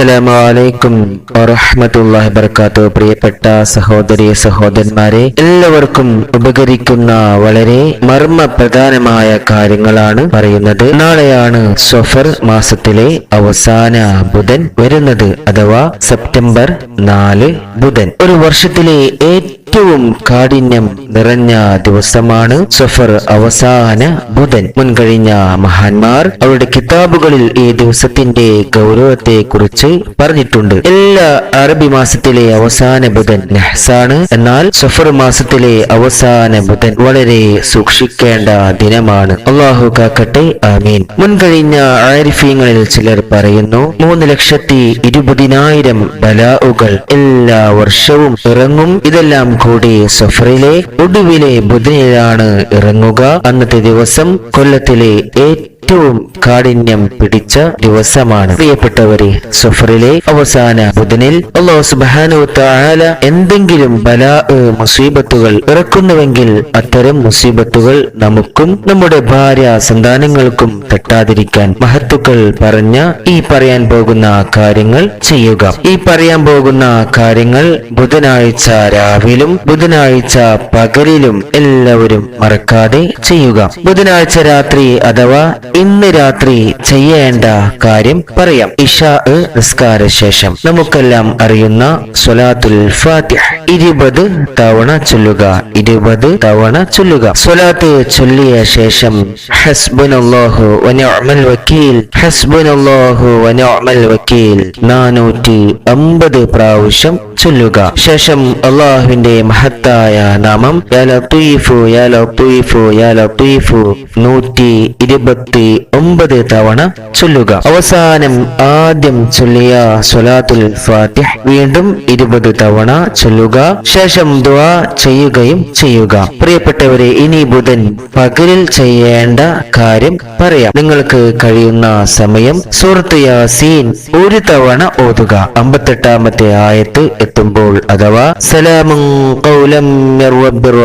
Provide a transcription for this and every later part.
അസ്സലാമു അലൈക്കും വറഹ്മത്തുള്ളാഹി പ്രിയപ്പെട്ട സഹോദരി സഹോദരന്മാരെ എല്ലാവർക്കും ഉപകരിക്കുന്ന വളരെ മർമ്മപ്രധാനമായ കാര്യങ്ങളാണ് പറയുന്നത്. നാളെയാണ് സഫർ മാസത്തിലെ അവസാന ബുധൻ വരുന്നത് അഥവാ സെപ്റ്റംബർ നാല് ബുധൻ. ഒരു വർഷത്തിലെ ഏറ്റവും കാഠിന്യം നിറഞ്ഞ ദിവസമാണ് സഫർ അവസാന ബുധൻ. മുൻകഴിഞ്ഞ മഹാന്മാർ അവരുടെ കിതാബുകളിൽ ഈ ദിവസത്തിന്റെ ഗൗരവത്തെ കുറിച്ച് പറഞ്ഞിട്ടുണ്ട്. എല്ലാ അറബി മാസത്തിലെ അവസാന ബുധൻ നെഹ്സാണ്. എന്നാൽ സഫർ മാസത്തിലെ അവസാന ബുധൻ വളരെ സൂക്ഷിക്കേണ്ട ദിനമാണ്. അള്ളാഹു കാക്കട്ടെ ആമീൻ. മുൻകഴിഞ്ഞ ആരിഫീങ്ങളിൽ ചിലർ പറയുന്നു മൂന്ന് ലക്ഷത്തി ഇരുപതിനായിരം ബലാഉകൾ എല്ലാ വർഷവും ഇറങ്ങും. ഇതെല്ലാം കൂടി സഫറിലെ ഒടുവിലെ ബുധനിലാണ് ഇറങ്ങുക. അന്നത്തെ ദിവസം കൊല്ലത്തിലെ ഏറ്റവും കാഠിന്യം പിടിച്ച ദിവസമാണ്. പ്രിയപ്പെട്ടവരെ സഫറിലെ അവസാന ബുധനിൽ അള്ളാഹു സുബാനു തആല എന്തെങ്കിലും ബല മുസീബത്തുകൾ ഇറക്കുന്നുവെങ്കിൽ അത്തരം മുസീബത്തുകൾ നമുക്കും നമ്മുടെ ഭാര്യ സന്താനങ്ങൾക്കും തട്ടാതിരിക്കാൻ മഹത്തുക്കൾ പറഞ്ഞ ഈ പറയാൻ പോകുന്ന കാര്യങ്ങൾ ചെയ്യുക. ഈ പറയാൻ പോകുന്ന കാര്യങ്ങൾ ബുധനാഴ്ച രാവിലും ബുധനാഴ്ച പകലിലും എല്ലാവരും മറക്കാതെ ചെയ്യുക. ബുധനാഴ്ച രാത്രി അഥവാ ഇന്ന് രാത്രി ചെയ്യേണ്ട കാര്യം പറയാം. ഇഷാ നിസ്കാര ശേഷം നമുക്കെല്ലാം അറിയുന്ന സൊലാത്തുൽ ഫാത്തിഹ. ഇരുപത് തവണ ചൊല്ലുക. ഇരുപത് തവണ ചൊല്ലുക. സൊലാത്ത് ചൊല്ലിയ ശേഷം ഹസ്ബുനല്ലാഹു വനിഅമൽ വക്കീൽ. ഹസ്ബുനല്ലാഹു വനിഅമൽ വക്കീൽ. നാനൂറ്റി അമ്പത് പ്രാവശ്യം ചൊല്ലുക. ശേഷം അള്ളാഹുവിന്റെ മഹത്തായ നാമം യാ ലത്തീഫു യാ ലത്തീഫു യാ നൂറ്റി ഇരുപത്തി ഒമ്പത് തവണ ചൊല്ലുക. അവസാനം ആദ്യം ചൊല്ലിയ സ്വലാത്തുൽ ഫാത്തിഹ് വീണ്ടും ഇരുപത് തവണ ചൊല്ലുക. ശേഷം ദുആ ചെയ്യുകയും ചെയ്യുക. പ്രിയപ്പെട്ടവരെ ഇനി ബുധൻ പകലിൽ ചെയ്യേണ്ട കാര്യം പറയാം. നിങ്ങൾക്ക് കഴിയുന്ന സമയം സുഹൃത്ത് യാസീൻ ഒരു തവണ ഓതുക. അമ്പത്തെട്ടാമത്തെ ആയത്ത് എത്തുമ്പോൾ അഥവാ സലാമും മിർ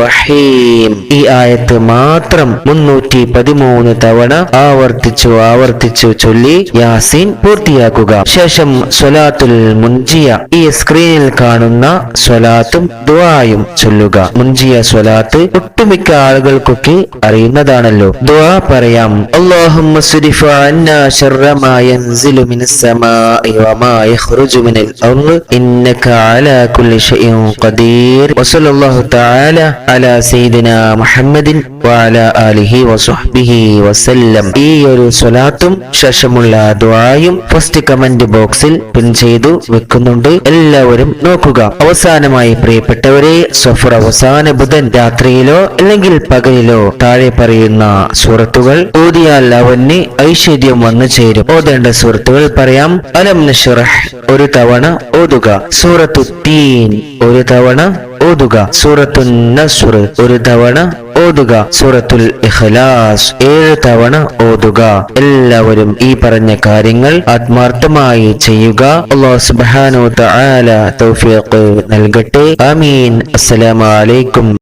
റഹീം. ഈ ആയത്ത് മാത്രം മുന്നൂറ്റി പതിമൂന്ന് തവണ ആവർത്തിച്ചു ആവർത്തിച്ചു ചൊല്ലി യാസീൻ പൂർത്തിയാക്കുക. ശേഷം സ്വലാത്തുൽ മുൻജിയ ഈ സ്ക്രീനിൽ കാണുന്ന സ്വലാത്തും ദുആയും ചൊല്ലുക. മുൻജിയ സ്വലാത്ത് ഒട്ടുമിക്ക ആളുകൾക്കൊക്കെ അറിയുന്നതാണല്ലോ. ദുആ പറയാം അന്നാ ശർറ മാ യൻസിലു മിനസ് സമാഇ വമാ യഖ്റുജു മിനൽ അർൾ ഇന്നക അലാ കുല്ലി ഷൈഇൻ ഖദീർ വസല്ലല്ലാഹു തആല അലാ സയ്യിദിനാ മുഹമ്മദിൻ ആലിഹി വസല്ലം. ഈ ഒരു സ്വലാത്തും ശേഷമുള്ള ദുആയും ഫസ്റ്റ് കമന്റ് ബോക്സിൽ പിൻ ചെയ്തു വെക്കുന്നുണ്ട്. എല്ലാവരും നോക്കുക. അവസാനമായി പ്രിയപ്പെട്ടവരെ സഫർ അവസാന ബുധൻ രാത്രിയിലോ അല്ലെങ്കിൽ പകലിലോ താഴെ പറയുന്ന സൂറത്തുകൾ ഓതിയാൽ അവന് ഐശ്വര്യം വന്നു ചേരും. ഓതേണ്ട സൂറത്തുകൾ പറയാം. അലം നഷറഹ് ഒരു തവണ ഓതുക. സൂറത്തു തീൻ ഒരു തവണ ഓതുക. സൂറത്തുൽ നസ്ർ ഒരു തവണ ഓതുക. സൂറത്തുൽ ഇഖ്ലാസ് ഏഴ് തവണ ഓതുക. എല്ലാവരും ഈ പറഞ്ഞ കാര്യങ്ങൾ ആത്മാർത്ഥമായി ചെയ്യുക. അള്ളാഹു സുബ്ഹാനഹു തആല തൗഫീഖ് നൽകട്ടെ. ആമീൻ. അസ്സലാമു അലൈക്കും.